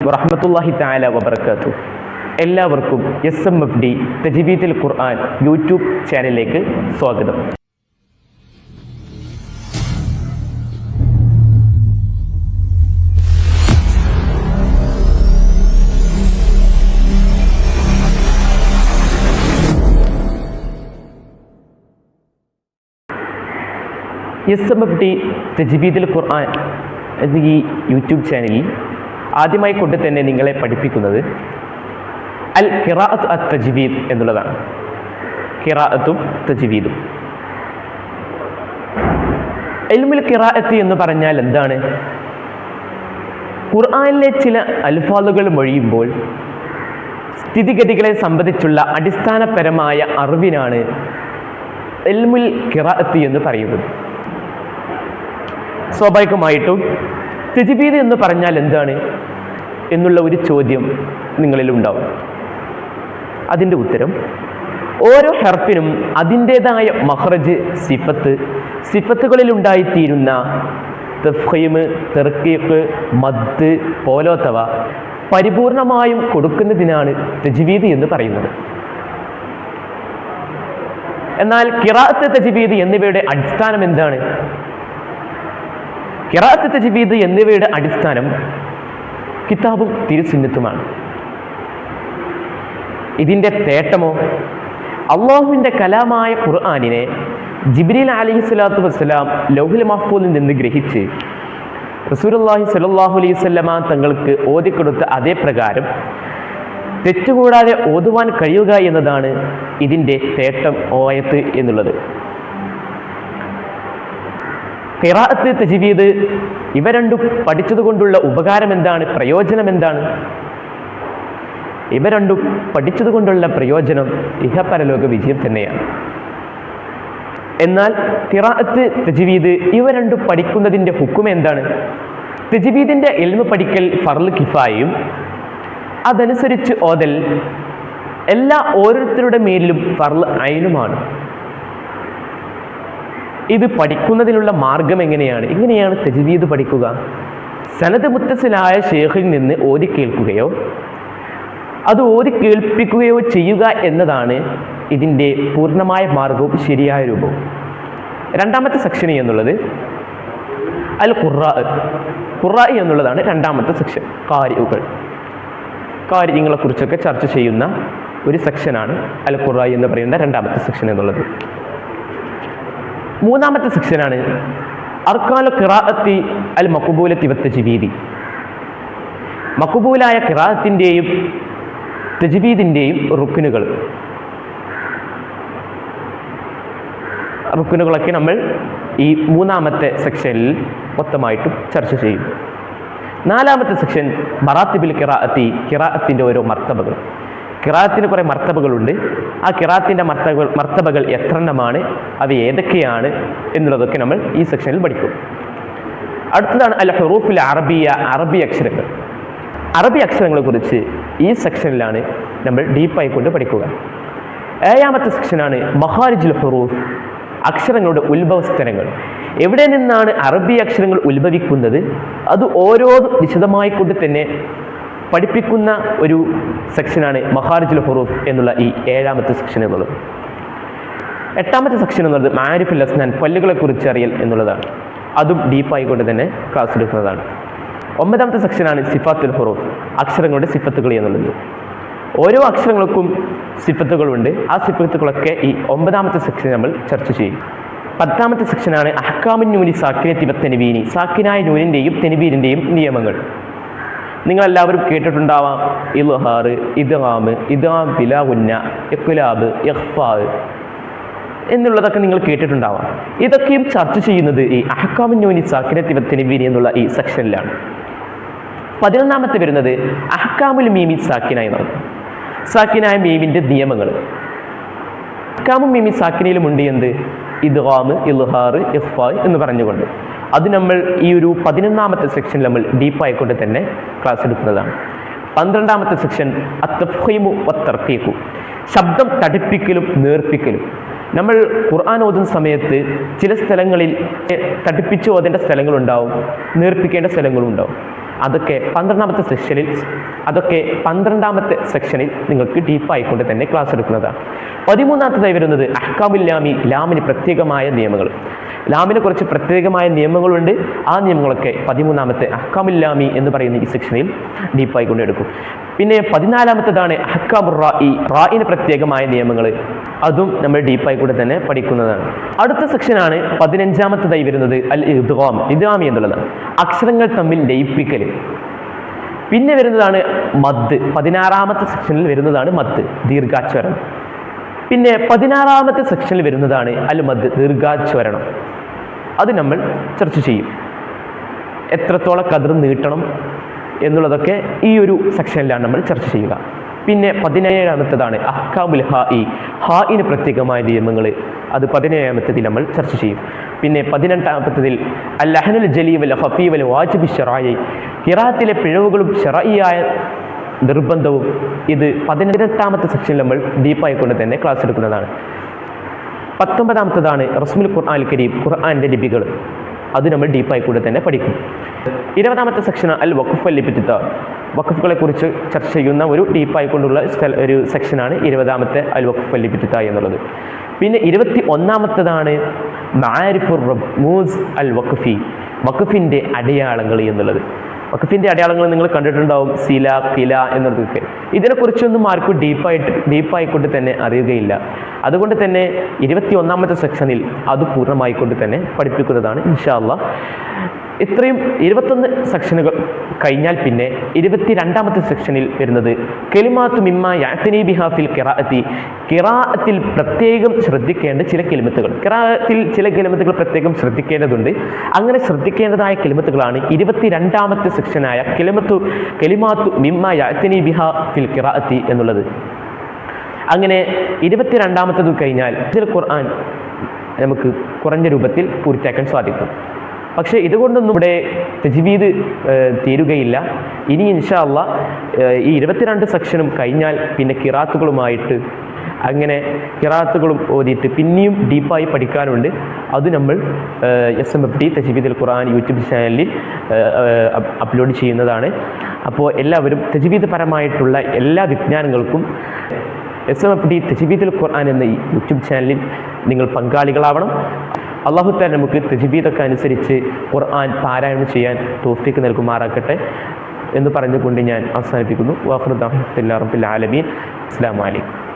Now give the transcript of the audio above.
വറഹമത്തല്ലാഹി താല വബർക്കാത്തു എല്ലാവർക്കും എസ് എം എഫ് ഡി തജീബീത്തിൽ ഖുർആൻ യൂട്യൂബ് ചാനലിലേക്ക് സ്വാഗതം. എസ് എം എഫ് ഡി തജീബീത്തിൽ ഖുർആൻ എന്നീ യൂട്യൂബ് ചാനലിൽ ആദ്യമായി കൊണ്ട് തന്നെ നിങ്ങളെ പഠിപ്പിക്കുന്നത് അൽ ഖിറാഅത്ത് അ തജ്വീദ് എന്നുള്ളതാണ്. ഖിറാഅത്തും തജ്വീദും. എൽമുൽ ഖിറാഅത്ത് എന്ന് പറഞ്ഞാൽ എന്താണ്? ഖുർആനിലെ ചില അൽഫാദുകൾ മൊഴിയുമ്പോൾ സ്ഥിതിഗതികളെ സംബന്ധിച്ചുള്ള അടിസ്ഥാനപരമായ അറിവിനാണ് എൽമുൽ ഖിറാഅത്ത് എന്ന് പറയുന്നത്. സ്വാഭാവികമായിട്ടും തെജിബീദ് എന്ന് പറഞ്ഞാൽ എന്താണ് എന്നുള്ള ഒരു ചോദ്യം നിങ്ങളിൽ ഉണ്ടാവും അതിന്റെ ഉത്തരം ഓരോ ഹെർഫിനും അതിന്റേതായ മഹ്റജ് സിഫത്ത് സിഫത്തുകളിൽ ഉണ്ടായിത്തീരുന്ന തഫീമ് തെർക്കീഫ് മദ് പോലോത്തവ പരിപൂർണമായും കൊടുക്കുന്നതിനാണ് തജ്വീദ് എന്ന് പറയുന്നത്. എന്നാൽ കിറാത്ത് തജ്വീദ് എന്നിവയുടെ അടിസ്ഥാനം എന്താണ്? കിറാത്ത് തജ്വീദ് എന്നിവയുടെ അടിസ്ഥാനം കിതാബും തിരുസുന്നത്തുമാണ്. ഇതിന്റെ തേട്ടമോ? അള്ളാഹുവിന്റെ കലാമായ ഖുർആാനിനെ ജിബ്രീൽ അലഹി സ്വലാത്തു വസ്സലാം ലൗഹുൽ മഹ്ഫൂലിൽ നിന്ന് ഗ്രഹിച്ച് റസൂലുള്ളാഹി സ്വല്ലല്ലാഹു അലൈഹി വസല്ലമ തങ്ങൾക്ക് ഓതിക്കൊടുത്ത അതേ പ്രകാരം തെറ്റുകൂടാതെ ഓതുവാൻ കഴിയുക എന്നതാണ് ഇതിന്റെ തേട്ടം ഓയത്ത് എന്നുള്ളത്. ഖിറാഅത്ത് തജ്വീദ് ഇവ രണ്ടും പഠിച്ചതുകൊണ്ടുള്ള ഉപകാരം എന്താണ്? പ്രയോജനം എന്താണ്? ഇവ രണ്ടും പഠിച്ചതുകൊണ്ടുള്ള പ്രയോജനം ഇഹപരലോക വിജയം തന്നെയാണ്. എന്നാൽ ഖിറാഅത്ത് തജ്വീദ് ഇവ രണ്ടും പഠിക്കുന്നതിന്റെ ഹുക്കും എന്താണ്? തജ്വീദിന്റെ എൽമ പഠിക്കൽ ഫർൽ കിഫായും അതനുസരിച്ച് ഓതൽ എല്ലാ ഓരോരുത്തരുടെ മേലിലും ഫർൽ ഐനുമാണ് ഇത് പഠിക്കുന്നതിനുള്ള മാർഗം എങ്ങനെയാണ്? എങ്ങനെയാണ് തജ്വീദ് പഠിക്കുക? സനത് മുത്തസിലായ ഷേഖിൽ നിന്ന് ഓതി കേൾക്കുകയോ അത് ഓതി കേൾപ്പിക്കുകയോ ചെയ്യുക എന്നതാണ് ഇതിന്റെ പൂർണമായ മാർഗവും ശരിയായ രൂപവും. രണ്ടാമത്തെ സെക്ഷൻ എന്നുള്ളത് അൽ ഖുറാ ഖുറാ എന്നുള്ളതാണ് രണ്ടാമത്തെ സെക്ഷൻ കാര്യങ്ങൾ കാര്യങ്ങളെക്കുറിച്ചൊക്കെ ചർച്ച ചെയ്യുന്ന ഒരു സെക്ഷനാണ് അൽ ഖുറാ എന്ന് പറയുന്ന രണ്ടാമത്തെ സെക്ഷൻ എന്നുള്ളത്. മൂന്നാമത്തെ സെക്ഷനാണ് അർക്കാല കിറാഅത്തി അൽ മക്കുബൂലത്തി വത്തജ്വീദി. മക്കുബൂലായ കിറാഅത്തിന്റെയും തജ്വീദിന്റെയും റുക്കിനുകൾ റുക്കിനുകളൊക്കെ നമ്മൾ ഈ മൂന്നാമത്തെ സെക്ഷനിൽ മൊത്തമായിട്ടും ചർച്ച ചെയ്യും. നാലാമത്തെ സെക്ഷൻ മറാത്തിബിൽ കിറാഅത്തി കിറാഅത്തിന്റെ ഓരോ മർത്തബകൾ. കിറാത്തിന് കുറേ മർത്തബകളുണ്ട്. ആ കിറാത്തിന്റെ മർത്തബകൾ മർത്തബകൾ എത്രണ്ണമാണ് അവ ഏതൊക്കെയാണ് എന്നുള്ളതൊക്കെ നമ്മൾ ഈ സെക്ഷനിൽ പഠിക്കും. അടുത്തതാണ് അൽ ഹുറൂഫുൽ അറബിയ അറബി അക്ഷരങ്ങൾ അറബി അക്ഷരങ്ങളെക്കുറിച്ച് ഈ സെക്ഷനിലാണ് നമ്മൾ ഡീപ്പായി കൊണ്ട് പഠിക്കുക. ഏഴാമത്തെ സെക്ഷനാണ് മഹാരിജുൽ ഹുറൂഫ് അക്ഷരങ്ങളുടെ ഉത്ഭവസ്ഥലങ്ങൾ എവിടെ നിന്നാണ് അറബി അക്ഷരങ്ങൾ ഉത്ഭവിക്കുന്നത്? അത് ഓരോ വിശദമായി കൊണ്ട് തന്നെ പഠിപ്പിക്കുന്ന ഒരു സെക്ഷനാണ് മഹാരിജുൽ ഹുറൂഫ് എന്നുള്ള ഈ ഏഴാമത്തെ സെക്ഷൻ എന്നുള്ളത് എട്ടാമത്തെ സെക്ഷൻ എന്നുള്ളത് മാരിഫ് ലസ്നാൻ പല്ലുകളെ കുറിച്ച് അറിയൽ എന്നുള്ളതാണ്. അതും ഡീപ്പായിക്കൊണ്ട് തന്നെ ക്ലാസ് എടുക്കുന്നതാണ്. ഒമ്പതാമത്തെ സെക്ഷനാണ് സിഫാത്തുൽ ഹുറൂഫ് അക്ഷരങ്ങളുടെ സിഫത്തുകൾ എന്നുള്ളത്. ഓരോ അക്ഷരങ്ങൾക്കും സിഫത്തുകളുണ്ട്. ആ സിഫത്തുകളൊക്കെ ഈ ഒമ്പതാമത്തെ സെക്ഷൻ നമ്മൾ ചർച്ച ചെയ്യും. പത്താമത്തെ സെക്ഷനാണ് അഹ്കാമിൻ നൂനി സാക്കിനെ തിബത്തനിവീനി സാക്കിനായ നൂനിന്റെയും തെനുവീരിന്റെയും നിയമങ്ങൾ. നിങ്ങളെല്ലാവരും കേട്ടിട്ടുണ്ടാവാം. ഇൽഹാർ ഇദ്ഹാം ഇദ്ഹാം ബിലാവുന്ന ഇഖ്ലാബ് ഇഖ്ഫാ എന്നുള്ളതൊക്കെ നിങ്ങൾ കേട്ടിട്ടുണ്ടാവാം. ഇതൊക്കെയും ചർച്ച ചെയ്യുന്നത് ഈ അഹക്കാമിന്യൂനി നൂനി സാക്കിനെ തിബത്തനിവീനി എന്നുള്ള ഈ സെക്ഷനിലാണ്. പതിനൊന്നാമത്തെ വരുന്നത് അഹ്കാമുൽ മീമി സാക്കിനായി നടന്നു സാക്കിനായ മീമിന്റെ നിയമങ്ങൾ. അഹ്കാമും മീമി സാക്കിനയിലും ഉണ്ട് എന്ത്? ഇദ്ഹാമ് ഇൽഹാർ ഇഫ്ഫാ എന്ന് പറഞ്ഞുകൊണ്ട്. അത് നമ്മൾ ഈ ഒരു പതിനൊന്നാമത്തെ സെക്ഷൻ നമ്മൾ ഡീപ്പായിക്കൊണ്ട് തന്നെ ക്ലാസ് എടുക്കുന്നതാണ്. പന്ത്രണ്ടാമത്തെ സെക്ഷൻ അത്തഫീമു ശബ്ദം തടിപ്പിക്കലും നേർപ്പിക്കലും. നമ്മൾ ഖുർആൻ ഓതുന്ന സമയത്ത് ചില സ്ഥലങ്ങളിൽ തടിപ്പിച്ച് ഓതേണ്ട സ്ഥലങ്ങളുണ്ടാവും നേർപ്പിക്കേണ്ട സ്ഥലങ്ങളും ഉണ്ടാവും അതൊക്കെ പന്ത്രണ്ടാമത്തെ സെക്ഷനിൽ അതൊക്കെ പന്ത്രണ്ടാമത്തെ സെക്ഷനിൽ നിങ്ങൾക്ക് ഡീപ്പായിക്കൊണ്ട് തന്നെ ക്ലാസ് എടുക്കുന്നതാണ്. പതിമൂന്നാമത്തതായി വരുന്നത് അഹ്കാമുല്ലാമി ലാമിന് പ്രത്യേകമായ നിയമങ്ങൾ. ലാമിനെ കുറിച്ച് പ്രത്യേകമായ നിയമങ്ങളുണ്ട്. ആ നിയമങ്ങളൊക്കെ പതിമൂന്നാമത്തെ ലാമി എന്ന് പറയുന്ന ഈ സെക്ഷനിൽ ഡീപ്പായി കൊണ്ടെടുക്കും പിന്നെ പതിനാലാമത്തതാണ് അഹ്കാമുർ റായി റായിന് പ്രത്യേകമായ നിയമങ്ങൾ. അതും നമ്മൾ ഡീപ്പായി കൂടെ തന്നെ പഠിക്കുന്നതാണ്. അടുത്ത സെക്ഷനാണ് പതിനഞ്ചാമത്തതായി വരുന്നത് അൽ ഇദ്ഗാം ഇദ്ഗാമി എന്നുള്ളതാണ്. അക്ഷരങ്ങൾ തമ്മിൽ ലയിപ്പിക്കൽ പിന്നെ വരുന്നതാണ് മദ്. പതിനാറാമത്തെ സെക്ഷനിൽ വരുന്നതാണ് മദ്. ദീർഘാക്ഷരം. പിന്നെ പതിനാറാമത്തെ സെക്ഷനിൽ വരുന്നതാണ് അൽ മദ് ദീർഘാക്ഷരണം. അത് നമ്മൾ ചർച്ച ചെയ്യും. എത്രത്തോളം കതിർ നീട്ടണം എന്നുള്ളതൊക്കെ ഈ ഒരു സെക്ഷനിലാണ് നമ്മൾ ചർച്ച ചെയ്യുക. പിന്നെ പതിനേഴാമത്തതാണ് അഹ്കാമുൽ ഹാ ഹാഇ. ഇന് പ്രത്യേകമായ നിയമങ്ങൾ അത് പതിനേഴാമത്തതിൽ നമ്മൾ ചർച്ച ചെയ്യും. പിന്നെ പതിനെട്ടാമത്തതിൽ അൽ അഹനുൽ ഹഫീവൽ വൽ ഹഫീ വൽ വാജിബി ഷറായി ഹിറാത്തിലെ പിഴവുകളും ഷറായിയായ നിർബന്ധവും ഇത് പതിനെട്ടാമത്തെ സെക്ഷനിൽ നമ്മൾ ഡീപ്പായിക്കൊണ്ട് തന്നെ ക്ലാസ് എടുക്കുന്നതാണ്. പത്തൊമ്പതാമത്തതാണ് റസ്മുൽ ഖുർആൻ കരീം ഖുർആാന്റെ ലിപികൾ. അത് നമ്മൾ ഡീപ്പായി കൂടെ തന്നെ പഠിക്കും. ഇരുപതാമത്തെ സെക്ഷൻ അൽ വഖഫ് അൽ ലിപിത്ത വഖഫുകളെ കുറിച്ച് ചർച്ച ചെയ്യുന്ന ഒരു ഡീപ്പായി കൊണ്ടുള്ള ഒരു സെക്ഷനാണ് ഇരുപതാമത്തെ അൽ വഖഫ് അൽ ലിപിത്ത എന്നുള്ളത്. പിന്നെ ഇരുപത്തി ഒന്നാമത്തതാണ് മാരിഫുർ റബ്മൂസ് അൽ വഖഫി വഖഫിന്റെ അടയാളങ്ങൾ എന്നുള്ളത്. വഖഫിന്റെ അടയാളങ്ങൾ നിങ്ങൾ കണ്ടിട്ടുണ്ടാവും. സില കില എന്നതൊക്കെ. ഇതിനെക്കുറിച്ചൊന്നും ആർക്കും ഡീപ്പായിട്ട് ഡീപ്പായിക്കൊണ്ട് തന്നെ അറിയുകയില്ല. അതുകൊണ്ട് തന്നെ ഇരുപത്തി ഒന്നാമത്തെ സെക്ഷനിൽ അത് പൂർണമായിക്കൊണ്ട് തന്നെ പഠിപ്പിക്കുന്നതാണ് ഇൻഷാല്ല ഇത്രയും ഇരുപത്തൊന്ന് സെക്ഷനുകൾ കഴിഞ്ഞാൽ പിന്നെ ഇരുപത്തി രണ്ടാമത്തെ സെക്ഷനിൽ വരുന്നത് കെലിമാത്തു മിമ്മ യാത്തിനി ബിഹാഫിൽ കിറാഅത്തി കിറാഅത്തിൽ പ്രത്യേകം ശ്രദ്ധിക്കേണ്ട ചില കെലിമത്തുകൾ. കിറാഅത്തിൽ ചില കെലിമത്തുകൾ പ്രത്യേകം ശ്രദ്ധിക്കേണ്ടതുണ്ട്. അങ്ങനെ ശ്രദ്ധിക്കേണ്ടതായ കെലിമത്തുകളാണ് ഇരുപത്തി രണ്ടാമത്തെ സെക്ഷനായ കെലിമത്തു കെലിമാത്തു മിമ്മ യാത്തിനി ബിഹാഫിൽ കിറാഅത്തി എന്നുള്ളത്. അങ്ങനെ ഇരുപത്തിരണ്ടാമത്തത് കഴിഞ്ഞാൽ ഖുർആൻ നമുക്ക് കുറഞ്ഞ രൂപത്തിൽ പൂർത്തിയാക്കാൻ സാധിക്കും. പക്ഷേ ഇതുകൊണ്ടൊന്നും ഇവിടെ തജ്വീദ് തീരുകയില്ല. ഇനി ഇൻഷാല്ല ഈ ഇരുപത്തിരണ്ട് സെക്ഷനും കഴിഞ്ഞാൽ പിന്നെ കിറാത്തുകളുമായിട്ട് അങ്ങനെ കിറാത്തുകളും ഓതിയിട്ട് പിന്നെയും ഡീപ്പായി പഠിക്കാനുണ്ട്. അത് നമ്മൾ എസ് എം എഫ് ടി തജ്വീദുൽ ഖുർആൻ യൂട്യൂബ് ചാനലിൽ അപ്ലോഡ് ചെയ്യുന്നതാണ്. അപ്പോൾ എല്ലാവരും തജ്വീദ് പരമായിട്ടുള്ള എല്ലാ വിജ്ഞാനങ്ങൾക്കും എസ് എം എഫ് ഡി തെജിബീദുൽ ഖുർആൻ എന്ന യൂട്യൂബ് ചാനലിൽ നിങ്ങൾ പങ്കാളികളാവണം. അള്ളാഹു തന്നെ നമുക്ക് തെജിബീദൊക്കെ അനുസരിച്ച് ഖുർആൻ പാരായണം ചെയ്യാൻ തോഫിക്ക് നൽകുമാറാക്കട്ടെ എന്ന് പറഞ്ഞുകൊണ്ട് ഞാൻ അവസാനിപ്പിക്കുന്നു. വാഹൃദ് റബ്ബിൽ ആലമീൻ. അസ്സാം വലൈക്കും